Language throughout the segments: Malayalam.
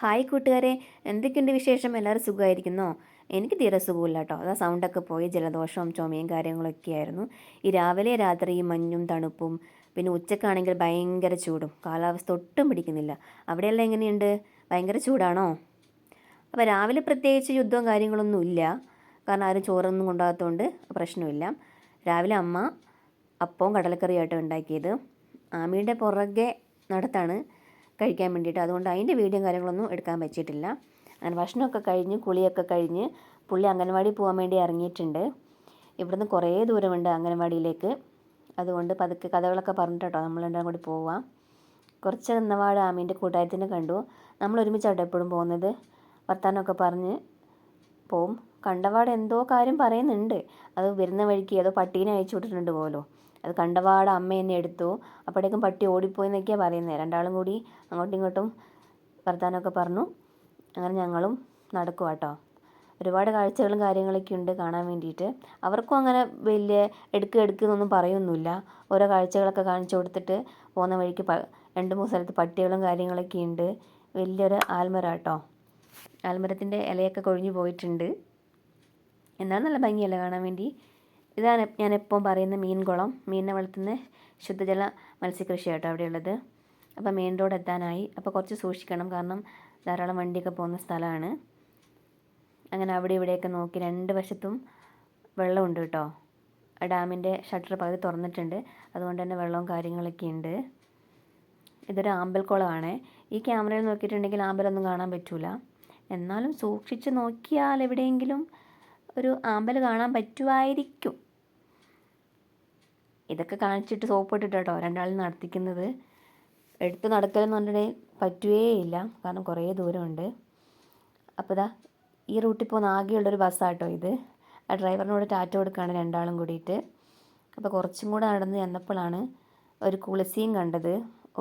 ഹായ് കൂട്ടുകാരെ എന്തൊക്കെയുണ്ട് വിശേഷം? എല്ലാവരും സുഖമായിരിക്കുന്നോ? എനിക്ക് തീരെ സുഖമില്ല കേട്ടോ. അതാ സൗണ്ടൊക്കെ പോയി ജലദോഷവും ചുമയും കാര്യങ്ങളൊക്കെ ആയിരുന്നു. ഈ രാവിലെ രാത്രി മഞ്ഞും തണുപ്പും പിന്നെ ഉച്ചക്കാണെങ്കിൽ ഭയങ്കര ചൂടും. കാലാവസ്ഥ ഒട്ടും പിടിക്കുന്നില്ല. അവിടെയെല്ലാം എങ്ങനെയുണ്ട്? ഭയങ്കര ചൂടാണോ? അപ്പോൾ രാവിലെ പ്രത്യേകിച്ച് യുദ്ധവും കാര്യങ്ങളൊന്നും ഇല്ല. കാരണം ആരും ചോറൊന്നും കൊണ്ടാകത്തോണ്ട് പ്രശ്നമില്ല. രാവിലെ അമ്മ അപ്പവും കടലക്കറിയായിട്ടും ഉണ്ടാക്കിയത്. ആമിയുടെ പുറകെ നടത്താണ്. കഴിക്കാൻ വേണ്ടിയിട്ട്. അതുകൊണ്ട് അതിന്റെ വീഡിയോ കാര്യങ്ങളൊന്നും എടുക്കാൻ പറ്റിയിട്ടില്ല അങ്ങനെ ഭക്ഷണമൊക്കെ കഴിഞ്ഞ് കുളിയൊക്കെ കഴിഞ്ഞ് പുള്ളി അംഗൻവാടി പോകാൻ വേണ്ടി ഇറങ്ങിയിട്ടുണ്ട്. ഇവിടുന്ന് കുറേ ദൂരമുണ്ട് അംഗൻവാടിയിലേക്ക്. അതുകൊണ്ട് പതുക്കെ കഥകളൊക്കെ പറഞ്ഞിട്ടോ നമ്മൾ രണ്ടാം കൂടി പോവാം. കുറച്ച് നിന്നവാട് ആമീന്റെ കൂട്ടായത്തിനെ കണ്ടു. നമ്മൾ ഒരുമിച്ചാട്ടോ എപ്പോഴും പോകുന്നത്. വർത്താനമൊക്കെ പറഞ്ഞ് പോവും. കണ്ടവാട് എന്തോ കാര്യം പറയുന്നുണ്ട്. അത് വരുന്ന വഴിക്ക് ഏതോ പട്ടീനെ അയച്ചു വിട്ടിട്ടുണ്ട് പോലോ. അത് കണ്ടപാട് അമ്മ എന്നെ എടുത്തു. അപ്പോഴേക്കും പട്ടി ഓടിപ്പോയി എന്നൊക്കെയാണ് പറയുന്നത് രണ്ടാളും കൂടി അങ്ങോട്ടും ഇങ്ങോട്ടും വർത്താനമൊക്കെ പറഞ്ഞു. അങ്ങനെ ഞങ്ങളും നടക്കുക കേട്ടോ ഒരുപാട് കാഴ്ചകളും കാര്യങ്ങളൊക്കെ ഉണ്ട് കാണാൻ വേണ്ടിയിട്ട്. അവർക്കും അങ്ങനെ വലിയ എടുക്ക് എടുക്ക് എന്നൊന്നും പറയൊന്നുമില്ല. ഓരോ കാഴ്ചകളൊക്കെ കാണിച്ചു കൊടുത്തിട്ട് പോകുന്ന വഴിക്ക് പ രണ്ട് മൂന്ന് സ്ഥലത്ത് പട്ടികളും കാര്യങ്ങളൊക്കെ ഉണ്ട്. വലിയൊരു ആൽമരം കേട്ടോ ആൽമരത്തിന്റെ ഇലയൊക്കെ കൊഴിഞ്ഞു പോയിട്ടുണ്ട്. എന്നാൽ നല്ല ഭംഗിയല്ലേ കാണാൻ വേണ്ടി? ഇതാണ് ഞാൻ എപ്പോഴും പറയുന്ന മീൻകുളം. മീനിനെ വളർത്തുന്ന ശുദ്ധജല മത്സ്യകൃഷി കേട്ടോ അവിടെയുള്ളത്. അപ്പോൾ മെയിൻ റോഡ് എത്താനായി. അപ്പോൾ കുറച്ച് സൂക്ഷിക്കണം. കാരണം ധാരാളം വണ്ടിയൊക്കെ പോകുന്ന സ്ഥലമാണ്. അങ്ങനെ അവിടെ ഇവിടെയൊക്കെ നോക്കി രണ്ട് വശത്തും വെള്ളമുണ്ട് കേട്ടോ. ഡാമിന്റെ ഷട്ടർ പകുതി തുറന്നിട്ടുണ്ട്. അതുകൊണ്ട് തന്നെ വെള്ളവും കാര്യങ്ങളൊക്കെ ഉണ്ട്. ഇതൊരു ആമ്പൽക്കുളമാണ്. ഈ ക്യാമറയിൽ നോക്കിയിട്ടുണ്ടെങ്കിൽ ആമ്പലൊന്നും കാണാൻ പറ്റില്ല എന്നാലും സൂക്ഷിച്ച് നോക്കിയാൽ എവിടെയെങ്കിലും ഒരു ആമ്പൽ കാണാൻ പറ്റുമായിരിക്കും. ഇതൊക്കെ കാണിച്ചിട്ട് സോപ്പ് ഇട്ടിട്ട് കേട്ടോ രണ്ടാളും നടത്തിക്കുന്നത്. എടുത്ത് നടക്കലെന്ന് പറഞ്ഞിട്ടുണ്ടെങ്കിൽ പറ്റുകയില്ല കാരണം കുറേ ദൂരമുണ്ട്. അപ്പോൾ ഇതാ ഈ റൂട്ടിൽ പോകുന്ന ആകെയുള്ളൊരു ബസ്സാട്ടോ ഇത്. ആ ഡ്രൈവറിനോട് ടാറ്റ കൊടുക്കുകയാണ് രണ്ടാളും കൂടിയിട്ട്. അപ്പോൾ കുറച്ചും കൂടെ നടന്ന് ചെന്നപ്പോഴാണ് ഒരു കുളിസിയും കണ്ടത്.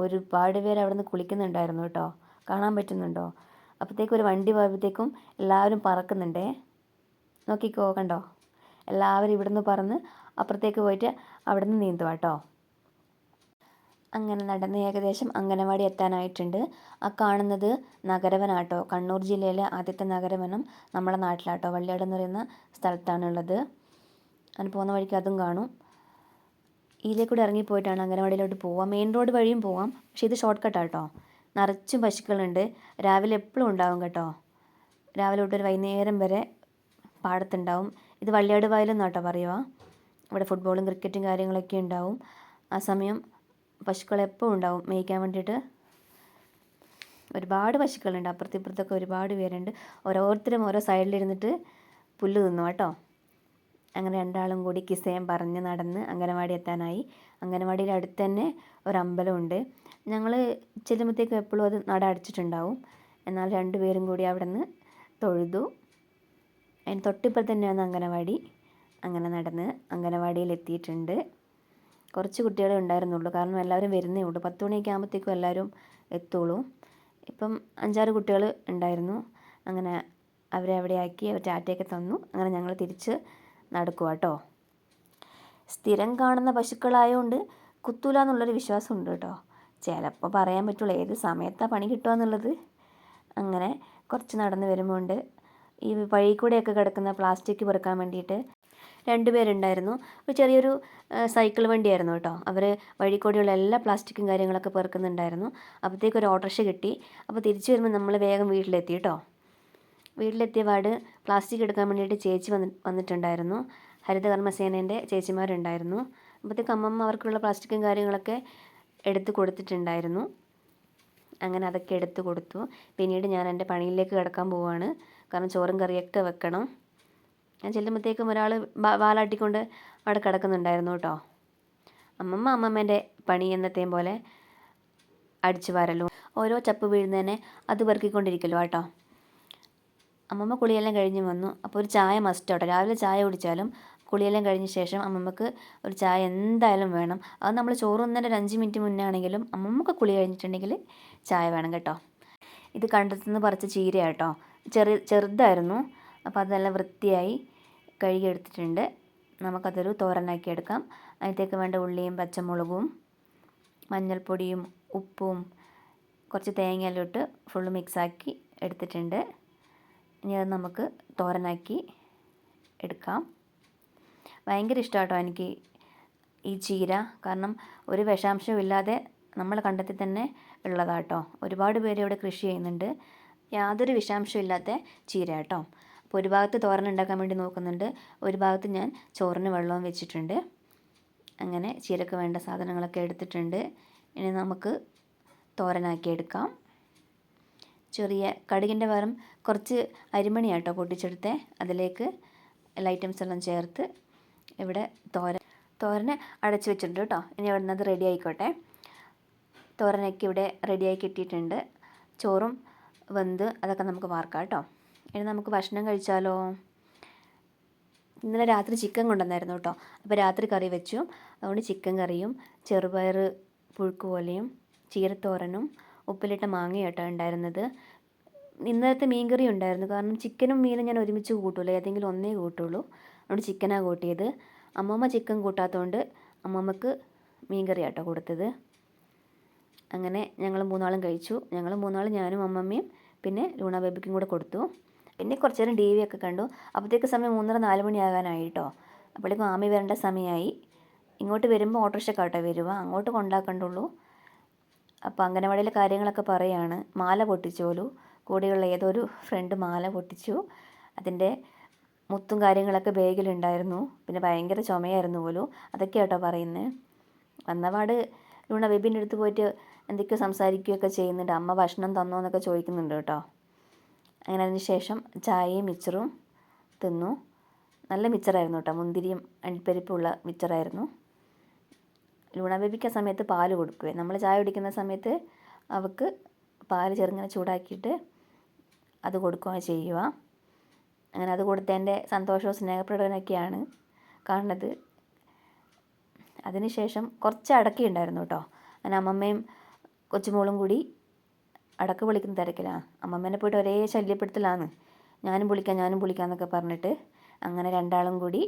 ഒരുപാട് പേര് അവിടെ നിന്ന് കുളിക്കുന്നുണ്ടായിരുന്നു കേട്ടോ. കാണാൻ പറ്റുന്നുണ്ടോ? അപ്പോഴത്തേക്കും ഒരു വണ്ടി പോയപ്പോഴത്തേക്കും എല്ലാവരും പറക്കുന്നുണ്ടേ. നോക്കിക്കോ കണ്ടോ? എല്ലാവരും ഇവിടുന്ന് പറന്ന് അപ്പുറത്തേക്ക് പോയിട്ട് അവിടെ നിന്ന് നീന്തുക കേട്ടോ. അങ്ങനെ നടന്ന് ഏകദേശം അംഗനവാടി എത്താനായിട്ടുണ്ട്. ആ കാണുന്നത് നഗരവനാട്ടോ. കണ്ണൂർ ജില്ലയിലെ ആദ്യത്തെ നഗരവനം നമ്മുടെ നാട്ടിലാട്ടോ. വള്ളിയാട് എന്ന് പറയുന്ന സ്ഥലത്താണുള്ളത്. അങ്ങനെ പോകുന്ന വഴിക്ക് അതും കാണും. ഇതിലേ കൂടെ ഇറങ്ങിപ്പോയിട്ടാണ് അംഗനവാടിയിലോട്ട് പോവാം മെയിൻ റോഡ് വഴിയും പോവാം. പക്ഷേ ഇത് ഷോർട്ട് കട്ടാട്ടോ നിറച്ചും പശുക്കളുണ്ട്. രാവിലെ എപ്പോഴും ഉണ്ടാവും കേട്ടോ. രാവിലെ തൊട്ട് ഒരു വൈകുന്നേരം വരെ പാടത്തുണ്ടാവും. ഇത് വള്ളിയാട് വയലെന്നാട്ടോ പറയുക. ഇവിടെ ഫുട്ബോളും ക്രിക്കറ്റും കാര്യങ്ങളൊക്കെ ഉണ്ടാവും. ആ സമയം പശുക്കൾ എപ്പോൾ ഉണ്ടാവും. മേയ്ക്കാൻ വേണ്ടിയിട്ട് ഒരുപാട് പശുക്കളുണ്ട്. അപ്പുറത്തും ഇപ്പുറത്തൊക്കെ ഒരുപാട് പേരുണ്ട്. ഓരോരുത്തരും ഓരോ സൈഡിലിരുന്നിട്ട് പുല്ല് തിന്നു കേട്ടോ. അങ്ങനെ രണ്ടാളും കൂടി കിസയം പറഞ്ഞ് നടന്ന് അംഗനവാടി എത്താനായി. അംഗനവാടിയുടെ അടുത്ത് തന്നെ ഒരു അമ്പലമുണ്ട് ഞങ്ങൾ ചെല്ലുമ്പോഴത്തേക്കും എപ്പോഴും അത് നട അടച്ചിട്ടുണ്ടാവും. എന്നാൽ രണ്ടുപേരും കൂടി അവിടെ നിന്ന് തൊഴുതു. അതിന് തൊട്ടിപ്പുറത്ത് തന്നെയാണ് അംഗനവാടി. അങ്ങനെ നടന്ന് അംഗനവാടിയിൽ എത്തിയിട്ടുണ്ട് കുറച്ച് കുട്ടികളെ ഉണ്ടായിരുന്നുള്ളൂ. കാരണം എല്ലാവരും വരുന്നേ ഉള്ളൂ. പത്ത് മണിയൊക്കെ ആകുമ്പോഴത്തേക്കും എല്ലാവരും എത്തുള്ളൂ. ഇപ്പം അഞ്ചാറ് കുട്ടികൾ ഉണ്ടായിരുന്നു. അങ്ങനെ അവരെ അവിടെ ആക്കി അവർ ടാറ്റയൊക്കെ തന്നു. അങ്ങനെ ഞങ്ങൾ തിരിച്ച് നടക്കുക കേട്ടോ സ്ഥിരം കാണുന്ന പശുക്കളായതുകൊണ്ട് കുത്തൂല എന്നുള്ളൊരു വിശ്വാസം ഉണ്ട് കേട്ടോ ചിലപ്പോൾ പറയാൻ പറ്റുള്ളൂ ഏത് സമയത്താണ് പണി കിട്ടുക എന്നുള്ളത്. അങ്ങനെ കുറച്ച് നടന്ന് വരുമ്പോണ്ട് ഈ വഴി കൂടെയൊക്കെ കിടക്കുന്ന പ്ലാസ്റ്റിക് പെറുക്കാൻ വേണ്ടിയിട്ട് രണ്ടുപേരുണ്ടായിരുന്നു ഒരു ചെറിയൊരു സൈക്കിൾ വണ്ടിയായിരുന്നു കേട്ടോ. അവർ വഴി കൂടെയുള്ള എല്ലാ പ്ലാസ്റ്റിക്കും കാര്യങ്ങളൊക്കെ പെറുക്കുന്നുണ്ടായിരുന്നു. അപ്പോഴത്തേക്ക് ഒരു ഓട്ടോറിക്ഷ കിട്ടി. അപ്പോൾ തിരിച്ചു വരുമ്പോൾ നമ്മൾ വേഗം വീട്ടിലെത്തി കേട്ടോ. വീട്ടിലെത്തിയ പാട് പ്ലാസ്റ്റിക് എടുക്കാൻ വേണ്ടിയിട്ട് ചേച്ചി വന്ന് വന്നിട്ടുണ്ടായിരുന്നു. ഹരിതകർമ്മസേനേന്റെ ചേച്ചിമാരുണ്ടായിരുന്നു. അപ്പോഴത്തേക്ക് അമ്മമ്മ അവർക്കുള്ള പ്ലാസ്റ്റിക്കും കാര്യങ്ങളൊക്കെ എടുത്ത് കൊടുത്തിട്ടുണ്ടായിരുന്നു. അങ്ങനെ അതൊക്കെ എടുത്ത് കൊടുത്തു. പിന്നീട് ഞാൻ എന്റെ പണിയിലേക്ക് കിടക്കാൻ പോവുകയാണ് കാരണം ചോറും കറിയൊക്കെ വെക്കണം. ഞാൻ ചെല്ലുമ്പോഴത്തേക്കും ഒരാൾ വാലാട്ടിക്കൊണ്ട് അവിടെ കിടക്കുന്നുണ്ടായിരുന്നു കേട്ടോ. അമ്മമ്മ അമ്മമ്മേന്റെ പണി എന്നത്തെയും പോലെ അടിച്ചു വാരലും. ഓരോ ചപ്പ് വീഴുന്നതിനെ അത് പെറുക്കിക്കൊണ്ടിരിക്കല്ലോ കേട്ടോ. അമ്മമ്മ കുളിയെല്ലാം കഴിഞ്ഞ് വന്നു. അപ്പോൾ ഒരു ചായ മസ്റ്റ് കേട്ടോ രാവിലെ ചായ കുടിച്ചാലും കുളിയെല്ലാം കഴിഞ്ഞ ശേഷം അമ്മമ്മക്ക് ഒരു ചായ എന്തായാലും വേണം. അത് നമ്മൾ ചോറ് തിന്നേന്റെ ഒരു അഞ്ച് മിനിറ്റ് മുന്നേ ആണെങ്കിലും അമ്മമ്മക്ക് കുളി കഴിഞ്ഞിട്ടുണ്ടെങ്കിൽ ചായ വേണം കേട്ടോ. ഇത് കണ്ടത്തുനിന്ന് പറിച്ച ചീര കേട്ടോ ചെറു ചെറുതായിരുന്നു. അപ്പോൾ അതെല്ലാം വൃത്തിയായി കഴുകിയെടുത്തിട്ടുണ്ട്. നമുക്കതൊരു തോരനാക്കി എടുക്കാം. അതിലേക്ക് വേണ്ട ഉള്ളിയും പച്ചമുളകും മഞ്ഞൾപ്പൊടിയും ഉപ്പും കുറച്ച് തേങ്ങയെല്ലാം ഇട്ട് ഫുള്ള് മിക്സാക്കി എടുത്തിട്ടുണ്ട്. ഇനി അത് നമുക്ക് തോരനാക്കി എടുക്കാം. ഭയങ്കര ഇഷ്ടമാട്ടോ എനിക്ക് ഈ ചീര. കാരണം ഒരു വിഷാംശവും ഇല്ലാതെ നമ്മൾ കണ്ടെത്തി തന്നെ ഉള്ളതാട്ടോ. ഒരുപാട് പേര് ഇവിടെ കൃഷി ചെയ്യുന്നുണ്ട്. യാതൊരു വിഷാംശവും ഇല്ലാത്ത ചീര കേട്ടോ അപ്പോൾ ഒരു ഭാഗത്ത് തോരൻ ഉണ്ടാക്കാൻ വേണ്ടി നോക്കുന്നുണ്ട്. ഒരു ഭാഗത്ത് ഞാൻ ചോറിന് വെള്ളവും വെച്ചിട്ടുണ്ട്. അങ്ങനെ ചീരക്ക് വേണ്ട സാധനങ്ങളൊക്കെ എടുത്തിട്ടുണ്ട്. ഇനി നമുക്ക് തോരനാക്കി എടുക്കാം. ചെറിയ കടുകിന്റെ പകരം കുറച്ച് അരിമണി ആട്ടോ പൊട്ടിച്ചെടുത്തേ. അതിലേക്ക് എല്ലാ ഐറ്റംസ് എല്ലാം ചേർത്ത് ഇവിടെ തോരൻ തോരന് അടച്ചു വെച്ചിട്ടുണ്ട് കേട്ടോ. ഇനി അവിടെ നിന്ന് അത് റെഡി ആയിക്കോട്ടെ. തോരനൊക്കെ ഇവിടെ റെഡിയായി കിട്ടിയിട്ടുണ്ട്. ചോറും വെന്ത് അതൊക്കെ നമുക്ക് വാർക്കാം കേട്ടോ. ഇനി നമുക്ക് ഭക്ഷണം കഴിച്ചാലോ? ഇന്നലെ രാത്രി ചിക്കൻ കൊണ്ടുവന്നായിരുന്നു കേട്ടോ. അപ്പോൾ രാത്രി കറി വെച്ചു. അതുകൊണ്ട് ചിക്കൻ കറിയും ചെറുപയർ പുഴുക്ക് പോലെയും ചീരത്തോരനും ഉപ്പിലിട്ട മാങ്ങയും കേട്ടോ ഉണ്ടായിരുന്നത്. ഇന്നലത്തെ മീൻകറി ഉണ്ടായിരുന്നു. കാരണം ചിക്കനും മീനും ഞാൻ ഒരുമിച്ച് കൂട്ടുള്ളൂ ഏതെങ്കിലും ഒന്നേ കൂട്ടുള്ളൂ. അതുകൊണ്ട് ചിക്കനാണ് കൂട്ടിയത്. അമ്മമ്മ ചിക്കൻ കൂട്ടാത്തതുകൊണ്ട് അമ്മമ്മക്ക് മീൻകറി ആട്ടോ കൊടുത്തത്. അങ്ങനെ ഞങ്ങൾ മൂന്നാളും കഴിച്ചു. ഞങ്ങൾ മൂന്നാളും ഞാനും അമ്മമ്മയും പിന്നെ ലൂണ ബേബിക്കും കൂടെ കൊടുത്തു. പിന്നെ കുറച്ച് നേരം ടി വി ഒക്കെ കണ്ടു. അപ്പോഴത്തേക്ക് സമയം മൂന്നര നാല് മണിയാകാനായി കേട്ടോ അപ്പോഴേക്കും ആമി വരേണ്ട സമയമായി. ഇങ്ങോട്ട് വരുമ്പോൾ ഓട്ടോറിക്ഷ കേട്ടോ വരുക. അങ്ങോട്ട് കൊണ്ടാക്കണ്ടുള്ളൂ. അപ്പോൾ അംഗനവാടിയിലെ കാര്യങ്ങളൊക്കെ പറയാണ്. മാല പൊട്ടിച്ചോലു കൂടെയുള്ള ഏതൊരു ഫ്രണ്ട് മാല പൊട്ടിച്ചു. അതിന്റെ മുത്തും കാര്യങ്ങളൊക്കെ ബാഗിലുണ്ടായിരുന്നു പിന്നെ ഭയങ്കര ചുമയായിരുന്നു പോലും. അതൊക്കെ കേട്ടോ പറയുന്നത് വന്നപാട് ലൂണ ബേബിന്റെ അടുത്ത് പോയിട്ട് എന്തൊക്കെയോ സംസാരിക്കുകയൊക്കെ ചെയ്യുന്നുണ്ട്. അമ്മ ഭക്ഷണം തന്നോ എന്നൊക്കെ ചോദിക്കുന്നുണ്ട് കേട്ടോ. അങ്ങനെ അതിന് ശേഷം ചായയും മിച്ചറും തിന്നു. നല്ല മിച്ചറായിരുന്നു കേട്ടോ. മുന്തിരിയും അണ്ടിപ്പരിപ്പുള്ള മിച്ചറായിരുന്നു. ലൂണ ബേബിക്ക് ആ സമയത്ത് പാൽ കൊടുക്കുവേ. നമ്മൾ ചായ കുടിക്കുന്ന സമയത്ത് അവൾക്ക് പാൽ ചെറുങ്ങനെ ചൂടാക്കിയിട്ട് അത് കൊടുക്കുകയാണ് ചെയ്യുക. അങ്ങനെ അത് കൊടുത്തതിന്റെ സന്തോഷവും സ്നേഹപ്രകടനമൊക്കെയാണ് കാണുന്നത്. അതിനുശേഷം കുറച്ച് അടക്കി ഉണ്ടായിരുന്നു കേട്ടോ. അങ്ങനെ അമ്മമ്മയും കൊച്ചുമോളും കൂടി അടക്ക വിളിക്കുന്ന തിരക്കിലാണ് അമ്മമ്മേനെ പോയിട്ട് ഒരേ ശല്യപ്പെടുത്തലാണ്. ഞാനും വിളിക്കാം ഞാനും വിളിക്കാം എന്നൊക്കെ പറഞ്ഞിട്ട് അങ്ങനെ രണ്ടാളും കൂടി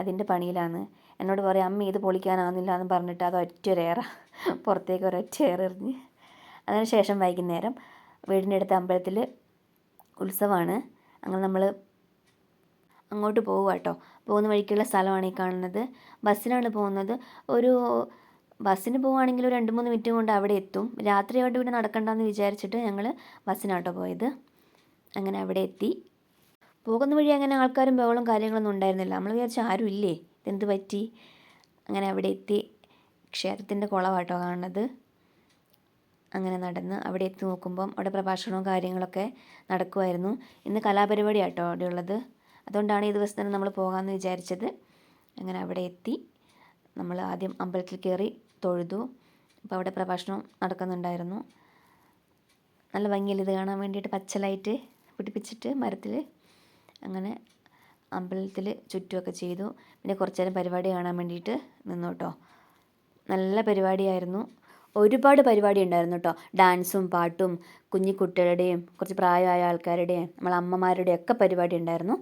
അതിന്റെ പണിയിലാണ്. എന്നോട് പറയും അമ്മ ഇത് പൊളിക്കാനാവുന്നില്ല എന്ന് പറഞ്ഞിട്ട് അത് ഒറ്റൊരേറ പുറത്തേക്ക് ഒരൊറ്റ ഏറെറിഞ്ഞ് അതിനുശേഷം വൈകുന്നേരം വീടിന്റെ അടുത്ത അമ്പലത്തിൽ ഉത്സവമാണ്. അങ്ങനെ നമ്മൾ അങ്ങോട്ട് പോവുക കേട്ടോ പോകുന്ന വഴിക്കുള്ള സ്ഥലമാണ് ഈ കാണുന്നത്. ബസ്സിനാണ് പോകുന്നത്. ഒരു ബസ്സിന് പോവുകയാണെങ്കിൽ ഒരു രണ്ട് മൂന്ന് മിനിറ്റ് കൊണ്ട് അവിടെ എത്തും. രാത്രി അവിടെ ഇവിടെ നടക്കണ്ടെന്ന് വിചാരിച്ചിട്ട് ഞങ്ങൾ ബസ്സിനാട്ടോ പോയത്. അങ്ങനെ അവിടെ എത്തി. പോകുന്ന വഴി അങ്ങനെ ആൾക്കാരും ബഹളും കാര്യങ്ങളൊന്നും ഉണ്ടായിരുന്നില്ല. നമ്മൾ വിചാരിച്ച ആരും ഇല്ലേ? ഇതെന്ത് പറ്റി? അങ്ങനെ അവിടെ എത്തി. ക്ഷേത്രത്തിന്റെ കുളമാട്ടോ കാണുന്നത്. അങ്ങനെ നടന്ന് അവിടെ എത്തി നോക്കുമ്പം അവിടെ പ്രഭാഷണവും കാര്യങ്ങളൊക്കെ നടക്കുമായിരുന്നു ഇന്ന് കലാപരിപാടി ആട്ടോ അവിടെ ഉള്ളത് അതുകൊണ്ടാണ് ഈ ദിവസം തന്നെ നമ്മൾ പോകാമെന്ന് വിചാരിച്ചത്. അങ്ങനെ അവിടെ എത്തി. നമ്മൾ ആദ്യം അമ്പലത്തിൽ കയറി തൊഴുതു. അപ്പോൾ അവിടെ പ്രഭാഷണം നടക്കുന്നുണ്ടായിരുന്നു. നല്ല ഭംഗിയിൽ ഇത് കാണാൻ വേണ്ടിയിട്ട് പച്ച ലൈറ്റ് പിടിപ്പിച്ചിട്ട് മരത്തിൽ അങ്ങനെ അമ്പലത്തിൽ ചുറ്റുമൊക്കെ ചെയ്തു. പിന്നെ കുറച്ച് നേരം പരിപാടി കാണാൻ വേണ്ടിയിട്ട് നിന്നു കേട്ടോ. നല്ല പരിപാടിയായിരുന്നു. ഒരുപാട് പരിപാടി ഉണ്ടായിരുന്നു കേട്ടോ. ഡാൻസും പാട്ടും കുഞ്ഞിക്കുട്ടികളുടെയും കുറച്ച് പ്രായമായ ആൾക്കാരുടെയും നമ്മളെ അമ്മമാരുടെയും ഒക്കെ പരിപാടി ഉണ്ടായിരുന്നു.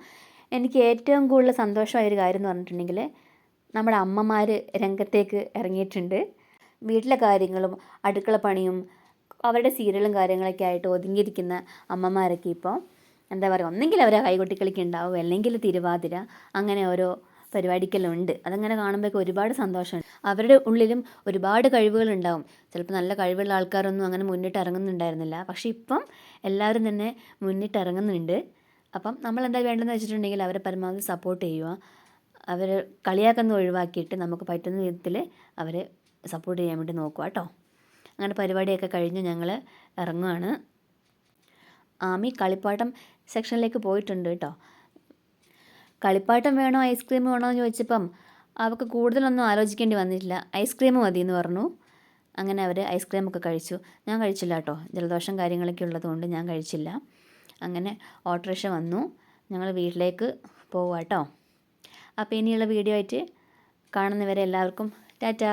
എനിക്ക് ഏറ്റവും കൂടുതൽ സന്തോഷമായ ഒരു കാര്യം എന്ന് പറഞ്ഞിട്ടുണ്ടെങ്കിൽ നമ്മുടെ അമ്മമാർ രംഗത്തേക്ക് ഇറങ്ങിയിട്ടുണ്ട്. വീട്ടിലെ കാര്യങ്ങളും അടുക്കള പണിയും അവരുടെ സീരിയലും കാര്യങ്ങളൊക്കെ ആയിട്ട് ഒതുങ്ങിയിരിക്കുന്ന അമ്മമാരൊക്കെ ഇപ്പോൾ എന്താ പറയുക ഒന്നെങ്കിൽ അവരെ കൈകൊട്ടിക്കളിക്ക് ഉണ്ടാവും അല്ലെങ്കിൽ തിരുവാതിര അങ്ങനെ ഓരോ പരിപാടിക്കെല്ലാം ഉണ്ട് അതങ്ങനെ കാണുമ്പോഴേക്കും ഒരുപാട് സന്തോഷമുണ്ട്. അവരുടെ ഉള്ളിലും ഒരുപാട് കഴിവുകൾ ഉണ്ടാവും ചിലപ്പോൾ നല്ല കഴിവുള്ള ആൾക്കാരൊന്നും അങ്ങനെ മുന്നിട്ട് ഇറങ്ങുന്നുണ്ടായിരുന്നില്ല. പക്ഷേ ഇപ്പം എല്ലാവരും തന്നെ മുന്നിട്ട് ഇറങ്ങുന്നുണ്ട്. അപ്പം നമ്മൾ എന്താ വേണ്ടതെന്ന് വെച്ചിട്ടുണ്ടെങ്കിൽ അവരെ പരമാവധി സപ്പോർട്ട് ചെയ്യുക. അവർ കളിയാക്കുന്നത് ഒഴിവാക്കിയിട്ട് നമുക്ക് പറ്റുന്ന വിധത്തിൽ അവരെ സപ്പോർട്ട് ചെയ്യാൻ വേണ്ടി നോക്കുക കേട്ടോ. അങ്ങനെ പരിപാടിയൊക്കെ കഴിഞ്ഞ് ഞങ്ങൾ ഇറങ്ങുകയാണ് ആമി കളിപ്പാട്ടം സെക്ഷനിലേക്ക് പോയിട്ടുണ്ട് കേട്ടോ. കളിപ്പാട്ടം വേണോ ഐസ്ക്രീം വേണോ എന്ന് ചോദിച്ചപ്പം അവൾക്ക് കൂടുതലൊന്നും ആലോചിക്കേണ്ടി വന്നിട്ടില്ല. ഐസ്ക്രീം മതി എന്ന് പറഞ്ഞു. അങ്ങനെ അവർ ഐസ്ക്രീമൊക്കെ കഴിച്ചു. ഞാൻ കഴിച്ചില്ല കേട്ടോ. ജലദോഷം കാര്യങ്ങളൊക്കെ ഉള്ളതുകൊണ്ട് ഞാൻ കഴിച്ചില്ല. അങ്ങനെ ഓട്ടോറിക്ഷ വന്നു. ഞങ്ങൾ വീട്ടിലേക്ക് പോവുക കേട്ടോ. അപ്പോൾ ഇനിയുള്ള വീഡിയോ ആയിട്ട് കാണുന്നവരെ എല്ലാവർക്കും ടാറ്റാ